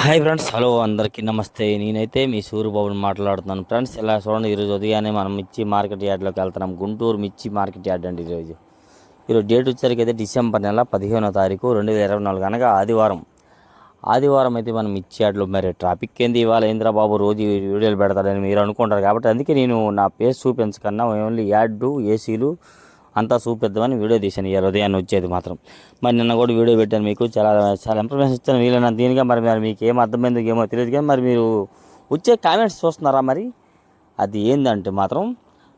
Hi friends hello అందరికీ నమస్తే. నేనైతే మీ సూర్యబాబుని మాట్లాడుతున్నాను. ఫ్రెండ్స్ ఇలా చూడండి ఈరోజు ఉదయాన్నే మనం మిర్చి మార్కెట్ యార్డ్లోకి వెళ్తున్నాం. గుంటూరు మిర్చి మార్కెట్ యార్డ్ అండి ఈరోజు. ఈరోజు డేట్ వచ్చేసరికి అయితే డిసెంబర్ నెల పదిహేనో తారీఖు రెండు వేల ఇరవై నాలుగు. అనగా ఆదివారం. ఆదివారం అయితే మనం మిర్చి యార్డ్లో మరి ట్రాఫిక్ ఏంది? ఇవాళ ఏంద్రా బాబు రోజు వీడియోలు పెడతాడని మీరు అనుకుంటారు. కాబట్టి అందుకే నేను నా పేస్ చూపించకన్నా ఓన్లీ యార్డు ఏసీలు అంతా చూపిద్దామని వీడియో తీశాను ఇవాళ ఉదయాన్నే వచ్చేది మాత్రం. మరి నిన్న కూడా వీడియో పెట్టాను మీకు చాలా చాలా ఇన్ఫర్మేషన్ ఇచ్చాను వీళ్ళ దీనిగా మరి మరి మీకు ఏం అర్థమైందో ఏమో తెలియదు కానీ మరి మీరు వచ్చే కామెంట్స్ చూస్తున్నారా మరి? అది ఏందంటే మాత్రం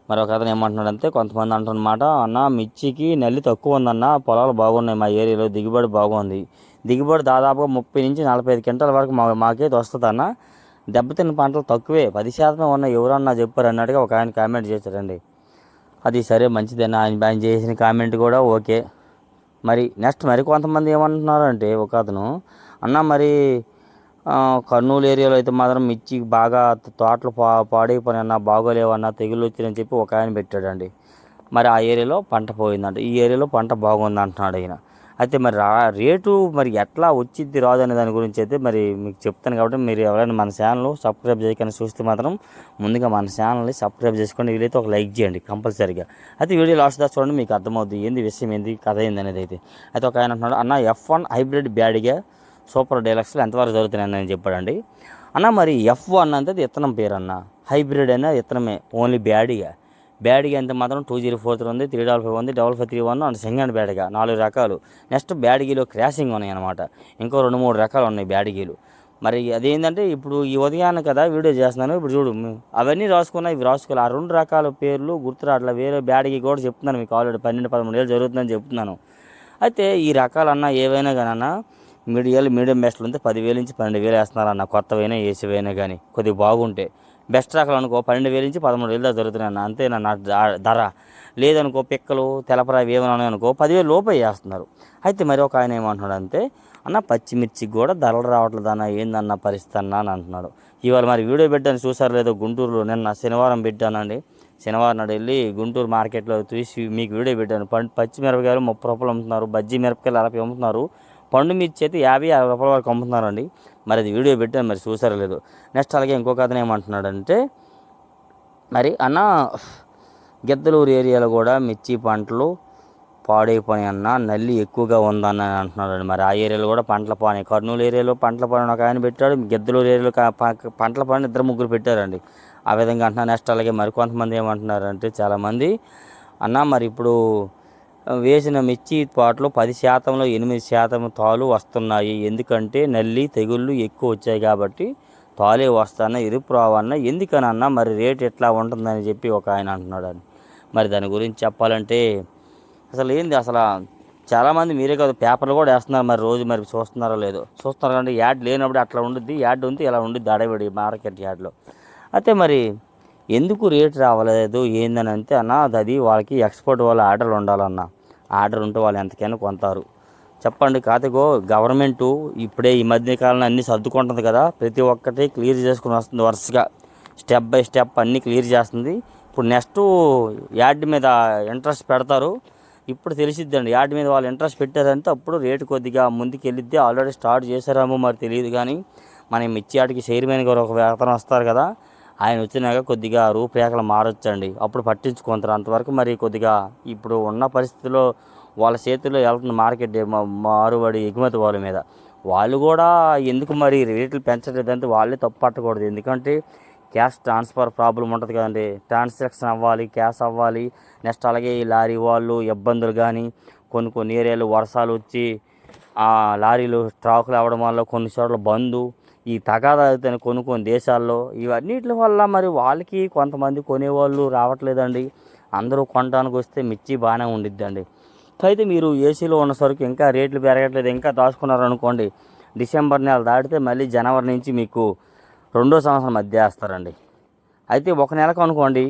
మరి ఒక అతను ఏమంటున్నాడంటే కొంతమంది అంటున్నమాట అన్న మిర్చికి నల్లి తక్కువ ఉందన్న పొలాలు బాగున్నాయి మా ఏరియాలో దిగుబడి బాగుంది. దిగుబడి దాదాపుగా ముప్పై నుంచి నలభై ఐదు క్వింటాల వరకు మా మాకైతే వస్తుంది అన్న. దెబ్బతిన్న పంటలు తక్కువే పది శాతమే ఉన్నాయి ఎవరన్నా చెప్పారు అన్నట్టుగా ఒక ఆయన కామెంట్ చేశారండి అది సరే మంచిదేనా? ఆయన ఆయన చేసిన కామెంట్ కూడా ఓకే. మరి నెక్స్ట్ మరి కొంతమంది ఏమంటున్నారు అంటే ఒక అతను అన్న మరి కర్నూలు ఏరియాలో అయితే మాత్రం మిర్చి బాగా తోటలు పా పాడైపోయిన అన్న బాగోలేవన్న తెగులు వచ్చిందని చెప్పి ఒక ఆయన పెట్టాడండి. మరి ఆ ఏరియాలో పంట పోయిందంట. ఈ ఏరియాలో పంట బాగుంది అంటున్నాడు ఆయన అయితే మరి రా రేటు మరి ఎట్లా వచ్చింది రాదు అనే దాని గురించి అయితే మరి మీకు చెప్తాను కాబట్టి మీరు ఎవరైనా మన ఛానల్ సబ్స్క్రైబ్ చేయకుండా చూస్తే మాత్రం ముందుగా మన ఛానల్ని సబ్స్క్రైబ్ చేసుకోండి. వీలైతే ఒక లైక్ చేయండి కంపల్సరీగా. అయితే వీడియో లాస్ట్ దాకా చూడండి మీకు అర్థమవుతుంది ఏంది విషయం ఏంది కథ ఏంది అనేది అయితే. అయితే ఒక ఆయన అంటున్నాడు అన్న ఎఫ్ వన్ హైబ్రిడ్ బ్యాడ్గా సూపర్ డైలాక్స్లో ఎంతవరకు జరుగుతున్నాయని నేను చెప్పాడండి. అన్న మరి ఎఫ్ వన్ అంటే ఇత్తనం పేరు అన్న హైబ్రిడ్ అయినా ఇత్తనమే ఓన్లీ బ్యాడిగా? బ్యాడ్గా ఎంత మాత్రం టూ జీరో ఫోర్ త్రీ ఉంది త్రీ డబల్ ఫైవ్ ఉంది double five three one and second బ్యాడ్గా నాలుగు రకాలు. నెక్స్ట్ బ్యాడ్గీలో క్రాసింగ్ ఉన్నాయి అనమాట ఇంకో రెండు మూడు రకాలు ఉన్నాయి బ్యాడ్గీలు. మరి అదేంటంటే ఇప్పుడు ఈ ఉదయాన్నే కదా వీడియో చేస్తున్నాను. ఇప్పుడు చూడు అవన్నీ రాసుకున్నా ఇవి రాసుకోవాలి ఆ రెండు రకాల పేర్లు గుర్తు వేరే బ్యాడ్కి కూడా చెప్తున్నాను మీకు ఆల్రెడీ పన్నెండు పదమూడు ఏళ్ళు జరుగుతుందని చెప్తున్నాను. అయితే ఈ రకాలన్నా ఏవైనా కానీ అన్న మీడియాలు మీడియం బెస్ట్లు ఉంటే పదివేలు నుంచి పన్నెండు వేలు వేస్తున్నారన్న కొత్తవైనా ఏసీవైనా కానీ కొద్దిగా బాగుంటే. బెస్ట్ రకాలు అనుకో పన్నెండు వేల నుంచి పదమూడు వేలు దాకా జరుగుతున్నాయి అంతే నా ధర. లేదనుకో పిక్కలు తెలపరా ఏమైనా అనుకో పదివేలు లోపే వేస్తున్నారు అయితే మరి ఒక ఆయన ఏమంటున్నాడు అంటే అన్న పచ్చిమిర్చికి కూడా ధరలు రావట్లేదు అన్న ఏందన్న పరిస్థితి అన్న అని అంటున్నాడు. ఇవాళ మరి వీడియో పెట్టాను చూసారు లేదో గుంటూరులో నిన్న శనివారం పెట్టానండి. శనివారం నాడు వెళ్ళి గుంటూరు మార్కెట్లో చూసి మీకు వీడియో పెట్టాను. పండు పచ్చి మిరపకాయలు ముప్పై రూపాయలు అమ్ముతున్నారు బజ్జీ మిరపకాయలు అరపై అమ్ముతున్నారు. పండు మిర్చి అయితే యాభై అరవై రూపాయల వరకు అమ్ముతున్నారండి. మరి అది వీడియో పెట్టాను మరి చూసారో లేదు. నెక్స్ట్ అలాగే ఇంకొక అతను ఏమంటున్నాడంటే మరి అన్న గిద్దలూరు ఏరియాలో కూడా మిర్చి పంటలు పాడైపోయి అన్న నల్లి ఎక్కువగా ఉందన్న అంటున్నాడు మరి ఆ ఏరియాలో కూడా పంటల పాని కర్నూలు ఏరియాలో పంటల పాని ఒక ఆయన పెట్టాడు. గిద్దలూరు ఏరియాలో కా- పంటల పాని ఇద్దరు ముగ్గురు పెట్టారండి. ఆ విధంగా అంటున్నా నెక్స్ట్ అలాగే మరి కొంతమంది ఏమంటున్నారంటే చాలామంది అన్న మరి ఇప్పుడు వేసిన మిర్చి పాటలో పది శాతంలో ఎనిమిది శాతం తాలు వస్తున్నాయి. ఎందుకంటే నల్లి తెగుళ్ళు ఎక్కువ వచ్చాయి కాబట్టి తాలే వస్తాన ఇరుపు రావన్న ఎందుకనన్నా మరి రేట్ ఎట్లా ఉంటుందని చెప్పి ఒక ఆయన అంటున్నాడు మరి దాని గురించి చెప్పాలంటే అసలు ఏంది అసలు చాలామంది మీరే కాదు పేపర్లు కూడా వేస్తున్నారు మరి రోజు మరి చూస్తున్నారో లేదో. చూస్తున్నారు అంటే యాడ్ లేనప్పుడు అట్లా ఉండుద్ది యాడ్ ఉంది ఇలా ఉండుద్ది అడవిడి మార్కెట్ యార్డ్లో అయితే మరి ఎందుకు రేట్ రావలేదు? ఏందని అంటే అన్న అది వాళ్ళకి ఎక్స్పోర్ట్ వాళ్ళ ఆర్డర్లు ఉండాలన్న. ఆర్డర్ ఉంటే వాళ్ళు ఎంతకైనా కొంటారు చెప్పండి కాతగో గవర్నమెంటు ఇప్పుడే ఈ మధ్య కాలంలో అన్నీ సర్దుకుంటుంది కదా. ప్రతి ఒక్కటి క్లియర్ చేసుకుని వస్తుంది వరుసగా. స్టెప్ బై స్టెప్ అన్నీ క్లియర్ చేస్తుంది. ఇప్పుడు నెక్స్ట్ యాడ్ మీద ఇంట్రెస్ట్ పెడతారు. ఇప్పుడు తెలిసిద్దండి యాడ్ మీద వాళ్ళు ఇంట్రెస్ట్ పెట్టారంటే అప్పుడు రేటు కొద్దిగా ముందుకు వెళ్ళిద్ది ఆల్రెడీ స్టార్ట్ చేశారేమో మరి తెలియదు కానీ మనం మిర్చి ఆటికి చైర్మన్ గారు ఒక వేతనం వస్తారు కదా. ఆయన వచ్చినాక కొద్దిగా రూపురేఖలు మారొచ్చండి. అప్పుడు పట్టించుకుంటారు అంతవరకు మరి కొద్దిగా ఇప్పుడు ఉన్న పరిస్థితిలో వాళ్ళ చేతుల్లో వెళ్తుంది మార్కెట్ మారుబడి ఎగుమతి వాళ్ళ మీద. వాళ్ళు కూడా ఎందుకు మరి రేట్లు పెంచలేదంటే వాళ్ళే తప్పు పట్టకూడదు. ఎందుకంటే క్యాష్ ట్రాన్స్ఫర్ ప్రాబ్లం ఉంటుంది కదండి. ట్రాన్సాక్షన్ అవ్వాలి క్యాష్ అవ్వాలి. నెక్స్ట్ అలాగే ఈ లారీ వాళ్ళు ఇబ్బందులు కానీ కొన్ని కొన్ని ఏరియాలు వర్షాలు వచ్చి ఆ లారీలు ట్రాకులు అవ్వడం వల్ల కొన్ని చోట్ల బంద్ ఈ తగాదా కొనుక్కొని దేశాల్లో ఇవన్నిటి వల్ల మరి వాళ్ళకి కొంతమంది కొనేవాళ్ళు రావట్లేదండి. అందరూ కొనడానికి వస్తే మిర్చి బాగానే ఉండిద్దండి. అయితే మీరు ఏసీలో ఉన్న సరుకు ఇంకా రేట్లు పెరగట్లేదు ఇంకా దాచుకున్నారు అనుకోండి డిసెంబర్ నెల దాటితే మళ్ళీ జనవరి నుంచి మీకు రెండో సంవత్సరం మధ్య వేస్తారండి. అయితే ఒక నెలకు అనుకోండి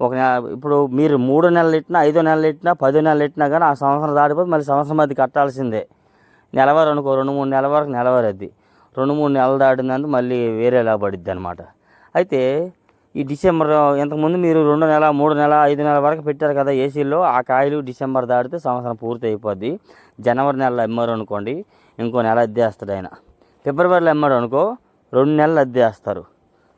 ఒక నెల ఇప్పుడు మీరు మూడు నెలలు ఇట్టినా ఐదో నెలలు ఇట్టినా పదో నెలలు ఇట్టినా కానీ ఆ సంవత్సరం దాటిపోతే మళ్ళీ సంవత్సరం మధ్య కట్టాల్సిందే. నెలవారు అనుకో రెండు మూడు నెలల వరకు నెలవారు అది. రెండు మూడు నెలలు దాటిందంటే మళ్ళీ వేరేలా పడిద్ది అనమాట అయితే ఈ డిసెంబర్ ఇంతకుముందు మీరు రెండు నెల మూడు నెల ఐదు నెలల వరకు పెట్టారు కదా ఏసీలో ఆ కాయలు డిసెంబర్ దాటితే సంవత్సరం పూర్తి అయిపోద్ది జనవరి నెలలో అమ్మారు అనుకోండి ఇంకో నెల అద్దేస్తాడు ఆయన. ఫిబ్రవరిలో అమ్మాడు అనుకో రెండు నెలలు అద్దేస్తారు.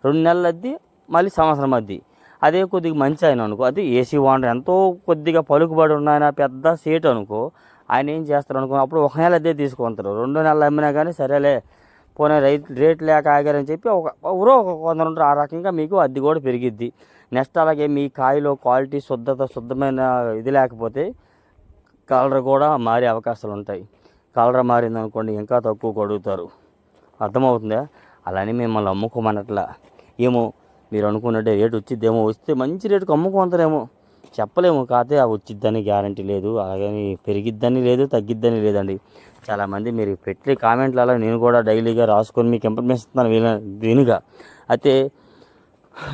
రెండు నెలలు అద్ది మళ్ళీ సంవత్సరం అద్ది. అదే కొద్దిగా మంచి ఆయన అనుకో అది ఏసీ ఓనర్ ఎంతో కొద్దిగా పలుకుబడి ఉన్న ఆయన పెద్ద సీట్ అనుకో ఆయన ఏం చేస్తారు అనుకో అప్పుడు ఒక నెల అదే తీసుకుంటారు. రెండు నెలలు అమ్మినా కానీ సరేలే పోనీ రైట్ రేట్ లేక ఆగారని చెప్పి ఒక ఎవరో ఒక కొందరు ఉంటారు. ఆ రకంగా మీకు అద్దె కూడా పెరిగిద్ది. నెక్స్ట్ అలాగే మీ కాయలో క్వాలిటీ శుద్ధత శుద్ధమైన ఇది లేకపోతే కలర్ కూడా మారే అవకాశాలు ఉంటాయి. కలర్ మారిందనుకోండి ఇంకా తక్కువ కొడుగుతారు. అర్థమవుతుందా? అలానే మిమ్మల్ని అమ్ముకోమనట్లా ఏమో మీరు అనుకున్నట్టే రేటు వచ్చిద్దేమో వస్తే మంచి రేటుకి అమ్ముకుంటారేమో చెప్పలేము కాకపోతే ఆ వచ్చిద్దని గ్యారంటీ లేదు అలాగని పెరిగిద్దని లేదు తగ్గిద్దని లేదండి. చాలామంది మీరు పెట్టే కామెంట్లలో నేను కూడా డైలీగా రాసుకొని మీకు ఇంప్రూవ్మెంట్ ఇస్తున్నాను విన వినుగా. అయితే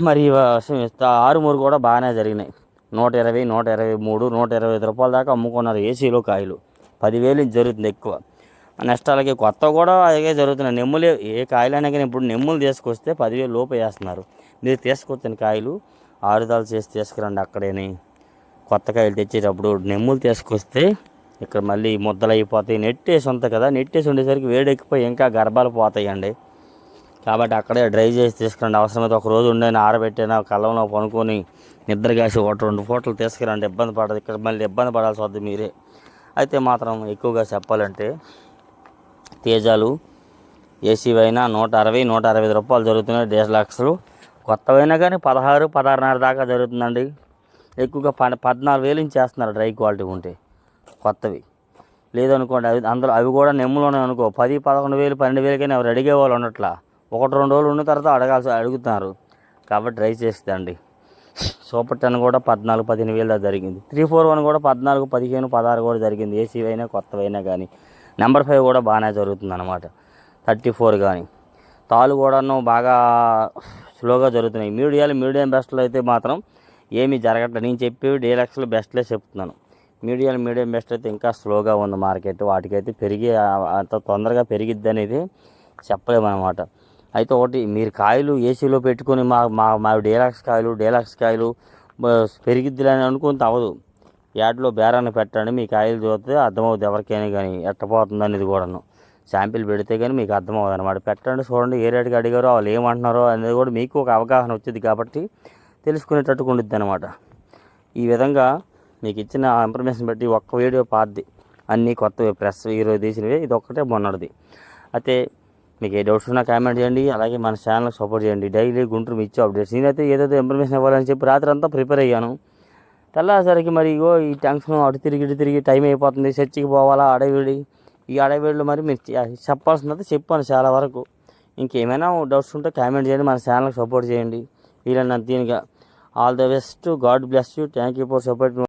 మరి ఆరు మూడు ఆరుమూరు కూడా బాగానే జరిగినాయి. నూట ఇరవై నూట ఇరవై మూడు నూట ఇరవై ఐదు రూపాయల దాకా అమ్ముకున్నారు ఏసీలో కాయలు. పదివేలు జరుగుతుంది ఎక్కువ. నెక్స్ట్ అలాగే కొత్త కూడా అలాగే జరుగుతున్నాయి. నెమ్ములే ఏ కాయలైనా కానీ ఇప్పుడు నెమ్ములు తీసుకొస్తే పదివేలు లోపు వేస్తున్నారు. మీరు తీసుకొచ్చిన కాయలు ఆరుదాలు చేసి తీసుకురండి అక్కడేని. కొత్త కాయలు తెచ్చేటప్పుడు నెమ్ములు తీసుకొస్తే ఇక్కడ మళ్ళీ ముద్దలు అయిపోతాయి. నెట్టేసి ఉంటుంది కదా నెట్టేసి ఉండేసరికి వేడెక్కిపోయి ఇంకా గర్భాలు పోతాయండి. కాబట్టి అక్కడే డ్రై చేసి తీసుకురండి. అవసరమైతే ఒక రోజు ఉండని ఆరబెట్టినా కళ్ళంలో పనుకొని నిద్ర కాసి ఒకటి రెండు ఫోటోలు తీసుకురండి. ఇబ్బంది పడదు. ఇక్కడ మళ్ళీ ఇబ్బంది పడాల్సి వద్దు మీరే. అయితే మాత్రం ఎక్కువగా చెప్పాలంటే తేజాలు ఏసీవైనా నూట అరవై నూట అరవై ఐదు రూపాయలు జరుగుతున్నాయి. డీసలాక్స్లు కొత్తవైనా కానీ పదహారు పదహారున్నర దాకా జరుగుతుందండి. ఎక్కువగా ప పద్నాలుగు వేలు నుంచి చేస్తున్నారు డ్రై క్వాలిటీ ఉంటే. కొత్తవి. లేదనుకోండి అవి అందులో అవి కూడా నెమ్ములోనే అనుకో పది పదకొండు వేలు పన్నెండు వేలకైనా ఎవరు అడిగే వాళ్ళు ఉండట్లా ఒకటి రెండు రోజులు ఉన్న తర్వాత అడగాల్సి అడుగుతున్నారు. కాబట్టి ట్రై చేస్తుందండి సూపర్ టెన్ కూడా పద్నాలుగు పదిహేను వేలు జరిగింది. త్రీ ఫోర్ వన్ కూడా పద్నాలుగు పదిహేను పదహారు కూడా జరిగింది. ఏసీవైనా కొత్తవైనా కానీ నెంబర్ ఫైవ్ కూడా బాగానే జరుగుతుంది అనమాట థర్టీ ఫోర్ కానీ తాళ్ళు కూడాను బాగా స్లోగా జరుగుతున్నాయి. మీడియాలు మీడియం బెస్ట్లో అయితే మాత్రం ఏమీ జరగట్లేదు నేను చెప్పేవి డీలక్స్లు బెస్ట్లే చెప్తున్నాను. మీడియం మీడియం బెస్ట్ అయితే ఇంకా స్లోగా ఉంది మార్కెట్. వాటికైతే పెరిగి అంత తొందరగా పెరిగిద్ది అనేది చెప్పలేమన్నమాట. అయితే ఒకటి మీరు కాయలు ఏసీలో పెట్టుకొని మా మా మా డీలాక్స్ కాయలు డీలక్స్ కాయలు పెరిగిద్దిలే అని అనుకుంత అవ్వదు. యాడ్లో బేరాన్ని పెట్టండి మీ కాయలు చూస్తే అర్థమవుతుంది ఎవరికైనా కానీ ఎట్టపోతుంది అనేది కూడాను. శాంపిల్ పెడితే కానీ మీకు అర్థమవుతుంది అనమాట పెట్టండి చూడండి ఏ రేటుకి అడిగారో వాళ్ళు ఏమంటున్నారో అనేది కూడా మీకు ఒక అవగాహన వచ్చింది కాబట్టి తెలుసుకునేటట్టుగా ఉండిద్ది అనమాట ఈ విధంగా మీకు ఇచ్చిన ఇన్ఫర్మేషన్ బట్టి ఒక్క వీడియో పాద్ది. అన్నీ కొత్తవి ప్రెస్ ఈరోజు తీసినవి ఇది ఒక్కటే మొన్నటిది. అయితే మీకు ఏ డౌట్స్ ఉన్నా కామెంట్ చేయండి అలాగే మన ఛానల్ సపోర్ట్ చేయండి. డైలీ గుంటూరు ఇచ్చే అప్డేట్స్ నేనైతే ఏదైతే ఇన్ఫర్మేషన్ ఇవ్వాలని చెప్పి రాత్రి అంతా ప్రిపేర్ అయ్యాను. తెల్లాసరికి మరి ఇగో ఈ టెన్షన్ అటు తిరిగి ఇటు తిరిగి టైం అయిపోతుంది. చర్చికి పోవాలా అడవిడి. ఈ అడవిడిలో మరి మీరు చెప్పాల్సినది చెప్పాను చాలా వరకు. ఇంకేమైనా డౌట్స్ ఉంటే కామెంట్ చేయండి మన ఛానల్కి సపోర్ట్ చేయండి. వీళ్ళని దీనిగా. All the best God bless you thank you for support